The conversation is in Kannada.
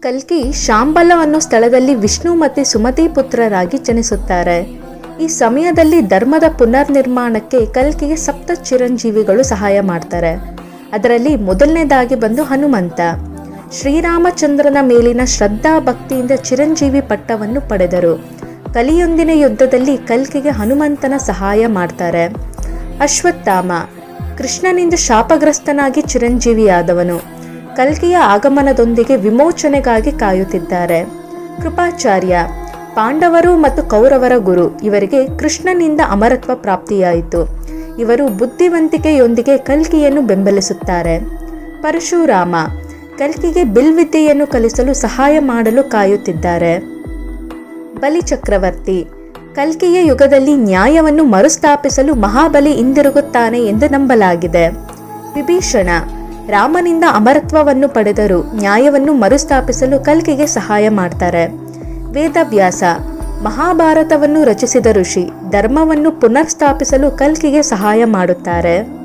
ಕಲ್ಕಿ ಶಾಂಬಲ ಅನ್ನೋ ಸ್ಥಳದಲ್ಲಿ ವಿಷ್ಣು ಮತ್ತು ಸುಮತಿ ಪುತ್ರರಾಗಿ ಜನಿಸುತ್ತಾರೆ. ಈ ಸಮಯದಲ್ಲಿ ಧರ್ಮದ ಪುನರ್ನಿರ್ಮಾಣಕ್ಕೆ ಕಲ್ಕಿಗೆ ಸಪ್ತ ಚಿರಂಜೀವಿಗಳು ಸಹಾಯ ಮಾಡ್ತಾರೆ. ಅದರಲ್ಲಿ ಮೊದಲನೇದಾಗಿ ಬಂದು ಹನುಮಂತ. ಶ್ರೀರಾಮಚಂದ್ರನ ಮೇಲಿನ ಶ್ರದ್ಧಾ ಭಕ್ತಿಯಿಂದ ಚಿರಂಜೀವಿ ಪಟ್ಟವನ್ನು ಪಡೆದರು. ಕಲಿಯೊಂದಿನ ಯುದ್ಧದಲ್ಲಿ ಕಲ್ಕಿಗೆ ಹನುಮಂತನ ಸಹಾಯ ಮಾಡ್ತಾರೆ. ಅಶ್ವತ್ಥಾಮ. ಕೃಷ್ಣನಿಂದ ಶಾಪಗ್ರಸ್ತನಾಗಿ ಚಿರಂಜೀವಿಯಾದವನು. ಕಲ್ಕಿಯ ಆಗಮನದೊಂದಿಗೆ ವಿಮೋಚನೆಗಾಗಿ ಕಾಯುತ್ತಿದ್ದಾರೆ. ಕೃಪಾಚಾರ್ಯ, ಪಾಂಡವರು ಮತ್ತು ಕೌರವರ ಗುರು, ಇವರಿಗೆ ಕೃಷ್ಣನಿಂದ ಅಮರತ್ವ ಪ್ರಾಪ್ತಿಯಾಯಿತು. ಇವರು ಬುದ್ಧಿವಂತಿಕೆಯೊಂದಿಗೆ ಕಲ್ಕಿಯನ್ನು ಬೆಂಬಲಿಸುತ್ತಾರೆ. ಪರಶುರಾಮ, ಕಲ್ಕಿಗೆ ಬಿಲ್ವಿದ್ಯೆಯನ್ನು ಕಲಿಸಲು ಸಹಾಯ ಮಾಡಲು ಕಾಯುತ್ತಿದ್ದಾರೆ. ಬಲಿ ಚಕ್ರವರ್ತಿ ಕಲ್ಕಿಯ ಯುಗದಲ್ಲಿ ನ್ಯಾಯವನ್ನು ಮರುಸ್ಥಾಪಿಸಲು ಮಹಾಬಲಿ ಹಿಂದಿರುಗುತ್ತಾನೆ ಎಂದು ನಂಬಲಾಗಿದೆ. ವಿಭೀಷಣ ರಾಮನಿಂದ ಅಮರತ್ವವನ್ನು ಪಡೆದರು ನ್ಯಾಯವನ್ನು ಮರುಸ್ಥಾಪಿಸಲು ಕಲ್ಕಿಗೆ ಸಹಾಯ ಮಾಡ್ತಾರೆ. ವೇದವ್ಯಾಸ ಮಹಾಭಾರತವನ್ನು ರಚಿಸಿದ ಋಷಿ ಧರ್ಮವನ್ನು ಪುನರ್ಸ್ಥಾಪಿಸಲು ಕಲ್ಕಿಗೆ ಸಹಾಯ ಮಾಡುತ್ತಾರೆ.